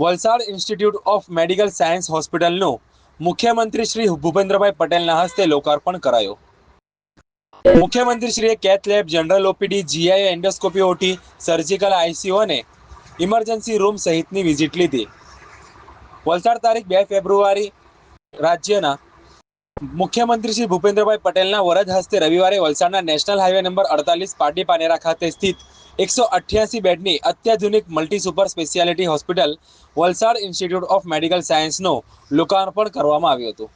Valsad Institute of Medical Science હોસ્પિટલનું મુખ્યમંત્રી શ્રી ભૂપેન્દ્રભાઈ પટેલના હસ્તે લોકાર્પણ કરાયો. મુખ્યમંત્રીશ્રીએ cath lab, general OPD, GI, endoscopy, OT, surgical, ICU અને ઇમરજન્સી રૂમ સહિતની વિઝિટ લીધી. વલસાડ તારીખ બે ફેબ્રુઆરી રાજ્યના મુખ્યમંત્રી શ્રી ભૂપેન્દ્રભાઈ પટેલના વરદ હસ્તે રવિવારે વલસાડના નેશનલ હાઈવે નંબર અડતાલીસ પાટી પાનેરા ખાતે સ્થિત એકસો અઠ્યાસી બેડની અત્યાધુનિક multi super speciality hospital Valsad Institute of Medical સાયન્સનું લોકાર્પણ કરવામાં આવ્યું હતું.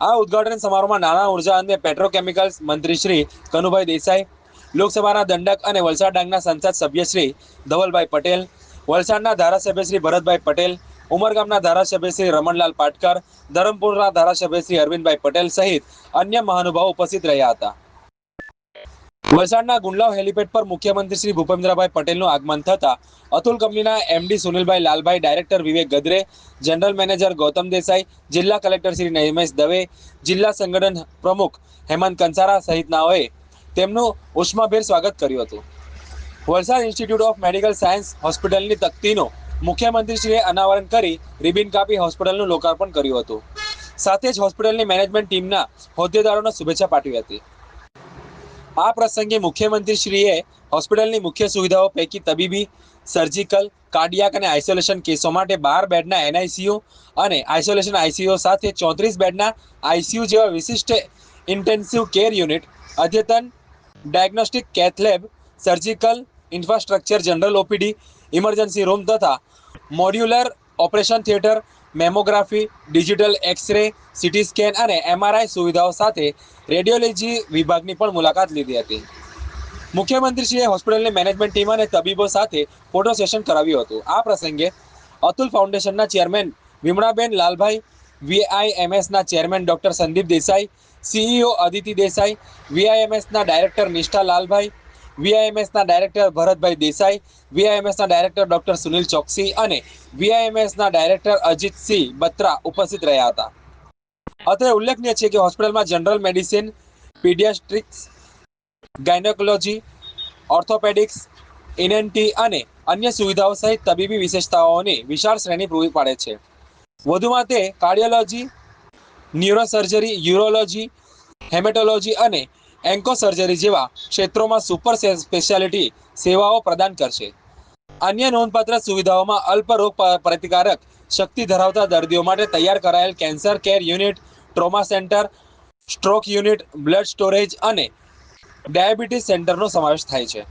આ ઉદ્ઘાટન સમારોહમાં નાણાં, ઊર્જા અને પેટ્રોકેમિકલ્સ મંત્રી શ્રી કનુભાઈ દેસાઈ, લોકસભાના દંડક અને વલસાડ ડાંગના સંસદ સભ્ય શ્રી ધવલભાઈ પટેલ, વલસાડના ધારાસભ્ય શ્રી ભરતભાઈ પટેલ, ઉમરગામના ધારાસભ્ય શ્રી રમણલાલ પાટકર, ધરમપુરના ધારાસભ્ય શ્રી અરવિંદભાઈ પટેલ સહિત અન્ય મહાનુભાવો ઉપસ્થિત રહ્યા હતા. વલસાડના ગુંડલાવ હેલિપેડ પર મુખ્યમંત્રી શ્રી ભૂપેન્દ્રભાઈ પટેલનું આગમન થતા અતુલ કંપનીના MD Sunilbhai Lalbhai, director Vivek Gadre, general manager Gautam Desai, જિલ્લા કલેક્ટર શ્રી નહિમેશ દવે, જિલ્લા સંગઠન પ્રમુખ હેમંત કંસારા સહિતનાઓએ તેમનું ઉષ્માભેર સ્વાગત કર્યું હતું. Valsad Institute of Medical Science હોસ્પિટલની તકતીનું મુખ્યમંત્રીશ્રીએ અનાવરણ કરી રિબિન કાપી હોસ્પિટલનું લોકાર્પણ કર્યું હતું. સાથે જ હોસ્પિટલની મેનેજમેન્ટ ટીમના હોદ્દેદારોને શુભેચ્છા પાઠવી હતી. આ પ્રસંગે મુખ્યમંત્રીશ્રીએ હોસ્પિટલની મુખ્ય સુવિધાઓ પૈકી તબીબી, સર્જિકલ, કાર્ડિયાક અને આઇસોલેશન કેસો માટે બાર બેડના એનઆઈસીયુ અને આઇસોલેશન આઈસીયુ સાથે ચોત્રીસ બેડના આઈસીયુ જેવા વિશિષ્ટ ઇન્ટેન્સિવ કેર યુનિટ, અદ્યતન diagnostic cath lab surgical, infrastructure general OPD, emergency room તથા modular operation theatre mammography, digital X ray, CT scan અને એમઆરઆઈ સુવિધાઓ સાથે રેડિયોલોજી વિભાગની પણ મુલાકાત લીધી હતી. મુખ્યમંત્રીશ્રીએ હોસ્પિટલની મેનેજમેન્ટ ટીમ અને તબીબો સાથે ફોટો સેશન કરાવ્યું હતું. આ પ્રસંગે અતુલ ફાઉન્ડેશનના chairman Vimlaben Lalbhai વીઆઈએમએસના chairman doctor Sandeep Desai, CEO Aditi Desai વીઆઈએમએસના director Nishtha Lalbhai વીઆઈએમએસના ડાયરેક્ટર ભરતભાઈ દેસાઈ વીઆઈએમએસના ડાયરેક્ટર ડોક્ટર સુનિલ ચોકસી અને વીઆઈએમએસના ડાયરેક્ટર અજીતસિંહ બત્રા ઉપસ્થિત રહ્યા હતા. અત્રે ઉલ્લેખનીય છે કે હોસ્પિટલમાં general medicine, paediatrics, gynaecology, orthopaedics ENT અને અન્ય સુવિધાઓ સહિત તબીબી વિશેષતાઓની વિશાળ શ્રેણી પૂરી પાડે છે. વધુમાં તે કાર્ડિયોલોજી, ન્યુરોસર્જરી, યુરોલોજી, હેમેટોલોજી અને એન્કો સર્જરી જેવા ક્ષેત્રોમાં સુપર સ્પેશિયાલિટી સેવાઓ પ્રદાન કરશે. અન્ય નોંધપાત્ર સુવિધાઓમાં અલ્પ રોગ પ્રતિકારક શક્તિ ધરાવતા દર્દીઓ માટે તૈયાર કરાયેલ cancer care unit, trauma centre, stroke unit, blood storage અને ડાયાબિટીસ સેન્ટરનો સમાવેશ થાય છે.